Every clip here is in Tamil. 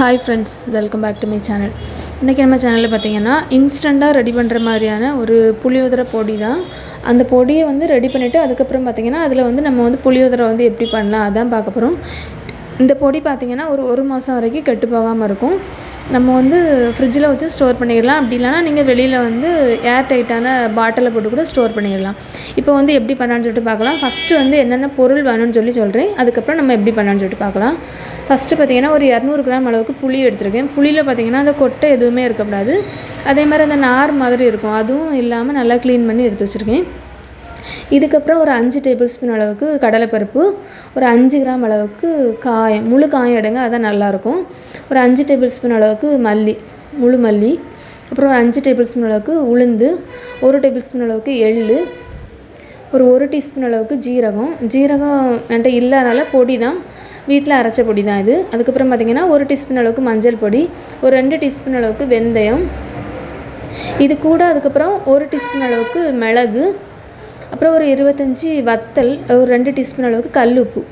Hi friends welcome back to my channel இன்றைக்கி நம்ம சேனலில் பார்த்தீங்கன்னா இன்ஸ்டண்ட்டாக ரெடி பண்ணுற மாதிரியான ஒரு புளியோதரை பொடி தான். அந்த பொடியை வந்து ரெடி பண்ணிவிட்டு அதுக்கப்புறம் பார்த்தீங்கன்னா அதில் வந்து நம்ம வந்து புளியோதரை வந்து எப்படி பண்ணலாம் அதான் பார்க்க போகிறோம் இந்த பொடி பார்த்திங்கன்னா ஒரு ஒரு மாதம் வரைக்கும் கெட்டு போகாமல் இருக்கும். நம்ம வந்து ஃப்ரிட்ஜில் வச்சு ஸ்டோர் பண்ணிடலாம். அப்படி இல்லைனா நீங்கள் வெளியில் வந்து ஏர் டைட்டான பாட்டிலில் போட்டு கூட ஸ்டோர் பண்ணிடலாம். இப்போ வந்து எப்படி பண்ணலான்னு சொல்லிட்டு பார்க்கலாம். ஃபஸ்ட்டு வந்து என்னென்ன பொருள் வேணும்னு சொல்லி சொல்கிறேன் அதுக்கப்புறம் நம்ம எப்படி பண்ணலான்னு சொல்லிட்டு பார்க்கலாம். ஃபஸ்ட்டு பார்த்தீங்கன்னா ஒரு இரநூறு கிராம் அளவுக்கு புளி எடுத்திருக்கேன். புளியில் பார்த்தீங்கன்னா அந்த கொட்டை எதுவுமே இருக்கக்கூடாது அதே மாதிரி அந்த நார் மாதிரி இருக்கும். அதுவும் இல்லாமல் நல்லா க்ளீன் பண்ணி எடுத்து வச்சுருக்கேன். இதுக்கப்புறம் ஒரு அஞ்சு டேபிள் ஸ்பூன் அளவுக்கு கடலைப்பருப்பு ஒரு அஞ்சு கிராம் அளவுக்கு காயம் முழு காயம் எடுங்க அதான் நல்லாயிருக்கும். ஒரு அஞ்சு டேபிள் ஸ்பூன் அளவுக்கு மல்லி முழு மல்லி. அப்புறம் ஒரு அஞ்சு டேபிள் ஸ்பூன் அளவுக்கு உளுந்து ஒரு டேபிள் ஸ்பூன் அளவுக்கு எள்ளு ஒரு ஒரு டீஸ்பூன் அளவுக்கு ஜீரகம். ஜீரகம் என்கிட்ட இல்லாதனால பொடி தான். வீட்டில் அரைச்ச பொடி தான் இது. அதுக்கப்புறம் பார்த்திங்கன்னா ஒரு டீஸ்பூன் அளவுக்கு மஞ்சள் பொடி ஒரு ரெண்டு டீஸ்பூன் அளவுக்கு வெந்தயம். இது கூட அதுக்கப்புறம் ஒரு டீஸ்பூன் அளவுக்கு மிளகு அப்புறம் ஒரு இருபத்தஞ்சி வத்தல் ஒரு ரெண்டு டீஸ்பூன் அளவுக்கு கல் உப்பு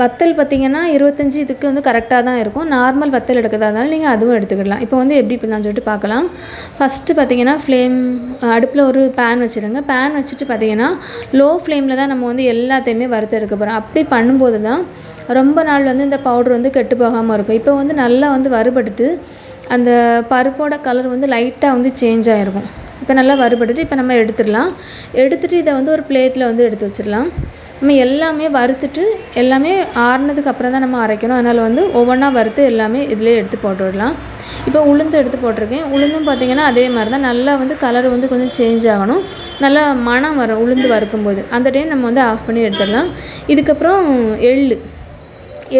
வத்தல் பார்த்திங்கன்னா இருபத்தஞ்சி இதுக்கு வந்து கரெக்டாக தான் இருக்கும். நார்மல் வத்தல் எடுக்கிறதால நீங்கள் அதுவும் எடுத்துக்கிடலாம் இப்போ வந்து எப்படி பண்ணலாம்னு சொல்லிட்டு பார்க்கலாம். ஃபஸ்ட்டு பார்த்தீங்கன்னா ஃப்ளேம் அடுப்பில் ஒரு பேன் வச்சுருங்க. பேன் வச்சுட்டு பார்த்தீங்கன்னா லோ ஃப்ளேமில் தான் நம்ம வந்து எல்லாத்தையுமே வறுத்து எடுக்க போகிறோம் அப்படி பண்ணும்போது தான் ரொம்ப நாள் வந்து இந்த பவுடர் வந்து கெட்டு போகாமல் இருக்கும். இப்போ வந்து நல்லா வந்து வறுபட்டுட்டு அந்த பருப்போட கலர் வந்து லைட்டாக வந்து சேஞ்ச் ஆகிருக்கும் இப்போ நல்லா வறுபட்டுட்டு இப்போ நம்ம எடுத்துடலாம். எடுத்துகிட்டு இதை வந்து ஒரு பிளேட்டில் வந்து எடுத்து வச்சிடலாம். நம்ம எல்லாமே வறுத்துட்டு எல்லாமே ஆறுனதுக்கு அப்புறம் தான் நம்ம அரைக்கணும். அதனால் வந்து ஒவ்வொன்றா வறுத்து எல்லாமே இதிலே எடுத்து போட்டு விடலாம் இப்போ உளுந்து எடுத்து போட்டிருக்கேன். உளுந்தும் பார்த்திங்கன்னா அதே மாதிரி தான் நல்லா வந்து கலர் வந்து கொஞ்சம் சேஞ்ச் ஆகணும். நல்லா மனம் வரும் உளுந்து வறுக்கும்போது. அந்த டைம் நம்ம வந்து ஆஃப் பண்ணி எடுத்துடலாம். இதுக்கப்புறம் எள்ளு.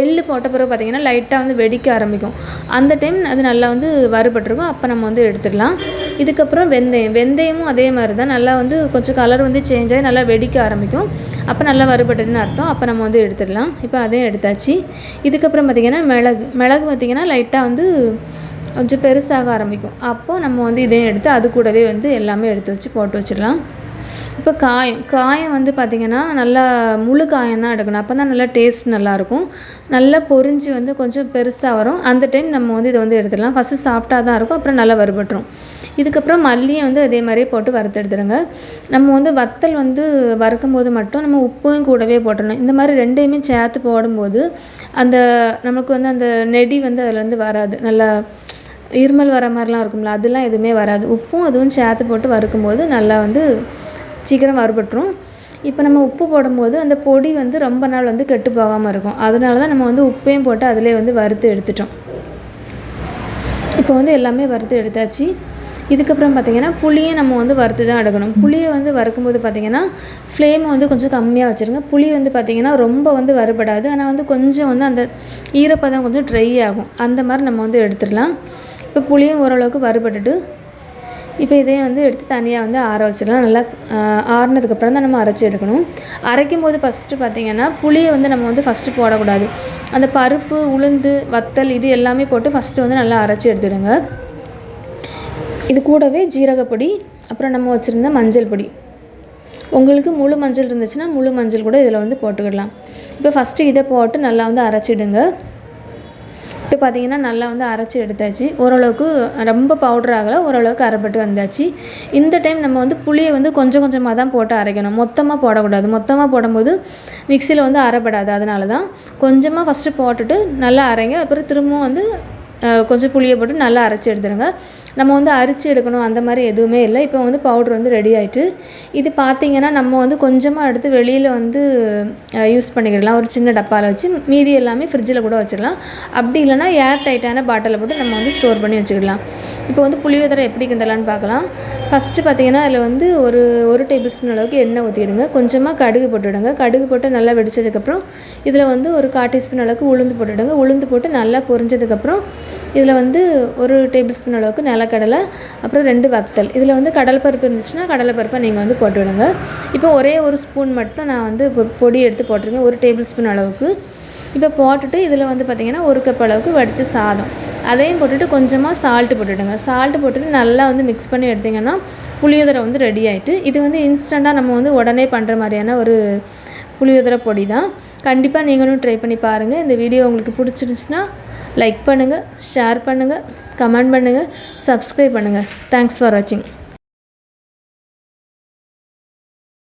எள்ளு போட்ட பிறகு பார்த்திங்கன்னா லைட்டாக வந்து வெடிக்க ஆரம்பிக்கும். அந்த டைம் அது நல்லா வந்து வறுபட்டிருக்கும். அப்போ நம்ம வந்து எடுத்துடலாம். இதுக்கப்புறம் வெந்தயம். வெந்தயமும் அதே மாதிரி தான் நல்லா வந்து கொஞ்சம் கலர் வந்து சேஞ்ச் ஆகி நல்லா வெடிக்க ஆரம்பிக்கும். அப்போ நல்லா வறுபட்டதுன்னு அர்த்தம். அப்போ நம்ம வந்து எடுத்துடலாம். இப்போ அதையும் எடுத்தாச்சு. இதுக்கப்புறம் பார்த்திங்கன்னா மிளகு. மிளகு பார்த்திங்கன்னா லைட்டாக வந்து கொஞ்சம் பெருசாக ஆரம்பிக்கும். அப்போது நம்ம வந்து இதையும் எடுத்து அது கூடவே வந்து எல்லாமே எடுத்து வச்சு போட்டு வச்சிடலாம். இப்போ காயம் காயம் வந்து பார்த்திங்கன்னா நல்லா முழு காயம் தான் எடுக்கணும். அப்போ தான் நல்லா டேஸ்ட் நல்லாயிருக்கும். நல்லா பொரிஞ்சு வந்து கொஞ்சம் பெருசாக வரும். அந்த டைம் நம்ம வந்து இதை வந்து எடுத்துடலாம். ஃபஸ்ட்டு சாப்பிட்டா தான் இருக்கும். அப்புறம் நல்லா வறுபட்டுரும். இதுக்கப்புறம் மல்லியை வந்து அதே மாதிரியே போட்டு வறுத்து எடுத்துடுங்க. நம்ம வந்து வத்தல் வந்து வறுக்கும் போது மட்டும் நம்ம உப்பும் கூடவே போட்டுடணும். இந்த மாதிரி ரெண்டையுமே சேர்த்து போடும்போது அந்த நமக்கு வந்து அந்த நெடி வந்து அதில் வந்து வராது. நல்லா இருமல் வர மாதிரிலாம் இருக்கும்ல அதெல்லாம் எதுவுமே வராது. உப்பும் அதுவும் சேர்த்து போட்டு வறுக்கும்போது நல்லா வந்து சீக்கிரம் வறுபட்டுரும். இப்போ நம்ம உப்பு போடும்போது அந்த பொடி வந்து ரொம்ப நாள் வந்து கெட்டு போகாமல் இருக்கும். அதனால தான் நம்ம வந்து உப்பையும் போட்டு அதிலே வந்து வறுத்து எடுத்துட்டோம். இப்போ வந்து எல்லாமே வறுத்து எடுத்தாச்சு. இதுக்கப்புறம் பார்த்திங்கன்னா புளியை நம்ம வந்து வறுத்து தான் எடுக்கணும். புளியை வந்து வறுக்கும்போது பார்த்திங்கன்னா ஃப்ளேமை வந்து கொஞ்சம் கம்மியாக வச்சுருங்க. புளி வந்து பார்த்திங்கன்னா ரொம்ப வந்து வறுபடாது. ஆனால் வந்து கொஞ்சம் வந்து அந்த ஈரப்பதம் கொஞ்சம் ட்ரை ஆகும். அந்த மாதிரி நம்ம வந்து எடுத்துடலாம். இப்போ புளியும் ஓரளவுக்கு வறுபட்டுட்டு இப்போ இதையும் வந்து எடுத்து தனியாக வந்து ஆற வச்சிடலாம். நல்லா ஆறுனதுக்கப்புறம் தான் நம்ம அரைச்சி எடுக்கணும். அரைக்கும் போது ஃபஸ்ட்டு பார்த்திங்கன்னா புளியை வந்து நம்ம வந்து ஃபஸ்ட்டு போடக்கூடாது. அந்த பருப்பு உளுந்து வத்தல் இது எல்லாமே போட்டு ஃபஸ்ட்டு வந்து நல்லா அரைச்சி எடுத்துடுங்க. இது கூடவே ஜீரகப்பொடி அப்புறம் நம்ம வச்சுருந்த மஞ்சள் பொடி. உங்களுக்கு முழு மஞ்சள் இருந்துச்சுன்னா முழு மஞ்சள் கூட இதில் வந்து போட்டுக்கிடலாம். இப்போ ஃபஸ்ட்டு இதை போட்டு நல்லா வந்து அரைச்சிடுங்க. இப்போ பார்த்திங்கன்னா நல்லா வந்து அரைச்சி எடுத்தாச்சு. ஓரளவுக்கு ரொம்ப பவுடர் ஆகலை ஓரளவுக்கு அரைப்பட்டு வந்தாச்சு. இந்த டைம் நம்ம வந்து புளியை வந்து கொஞ்சம் கொஞ்சமாக தான் போட்டு அரைக்கணும். மொத்தமாக போடக்கூடாது. மொத்தமாக போடும்போது மிக்சியில் வந்து அரைப்படாது. அதனால தான் கொஞ்சமாக ஃபஸ்ட்டு போட்டுட்டு நல்லா அரைங்க. அப்புறம் திரும்பவும் வந்து கொஞ்சம் புளியை போட்டு நல்லா அரைச்சி எடுத்துடுங்க. நம்ம வந்து அரிச்சு எடுக்கணும் அந்த மாதிரி எதுவுமே இல்லை. இப்போ வந்து பவுட்ரு வந்து ரெடி ஆகிட்டு இது பார்த்திங்கன்னா நம்ம வந்து கொஞ்சமாக எடுத்து வெளியில் வந்து யூஸ் பண்ணிக்கிடலாம். ஒரு சின்ன டப்பாவில் வச்சு மீதி எல்லாமே ஃப்ரிட்ஜில் கூட வச்சிடலாம் அப்படி இல்லைனா ஏர் டைட்டான பாட்டிலில் போட்டு நம்ம வந்து ஸ்டோர் பண்ணி வச்சுக்கிடலாம். இப்போ வந்து புளியோதரை எப்படி கிண்டலான்னு பார்க்கலாம் ஃபஸ்ட்டு பார்த்திங்கன்னா அதில் வந்து ஒரு ஒரு டேபிள் ஸ்பூன் அளவுக்கு எண்ணெய் ஊற்றிடுங்க கொஞ்சமாக கடுகு போட்டுவிடுங்க கடுகு போட்டு நல்லா வெடிச்சதுக்கப்புறம் இதில் வந்து ஒரு கால் டீஸ்பூன் அளவுக்கு உளுந்து போட்டுவிடுங்க உளுந்து போட்டு நல்லா பொரிஞ்சதுக்கப்புறம் இதில் வந்து ஒரு டேபிள் ஸ்பூன் அளவுக்கு நிலக்கடலை அப்புறம் ரெண்டு வத்தல். இதில் வந்து கடலைப்பருப்பு இருந்துச்சுன்னா கடலைப்பருப்பை நீங்கள் வந்து போட்டு விடுங்க. இப்போ ஒரே ஒரு ஸ்பூன் மட்டும் நான் வந்து பொடி எடுத்து போட்டிருக்கேன். ஒரு டேபிள் ஸ்பூன் அளவுக்கு. இப்போ போட்டுட்டு இதில் வந்து பார்த்திங்கன்னா ஒரு கப் அளவுக்கு வடித்த சாதம். அதையும் போட்டுட்டு கொஞ்சமாக சால்ட்டு போட்டுவிடுங்க சால்ட்டு போட்டுட்டு நல்லா வந்து மிக்ஸ் பண்ணி எடுத்திங்கன்னா புளியோதரை வந்து ரெடி ஆகிட்டு இது வந்து இன்ஸ்டண்ட்டாக நம்ம வந்து உடனே பண்ணுற மாதிரியான ஒரு புளியோதரை பொடி தான். கண்டிப்பாக நீங்களும் ட்ரை பண்ணி பாருங்கள் இந்த வீடியோ உங்களுக்கு பிடிச்சிருந்துச்சுன்னா லைக் பண்ணுங்கள் ஷேர் பண்ணுங்கள் கமெண்ட் பண்ணுங்கள் சப்ஸ்கிரைப் பண்ணுங்கள் தேங்க்ஸ் ஃபார் வாட்சிங்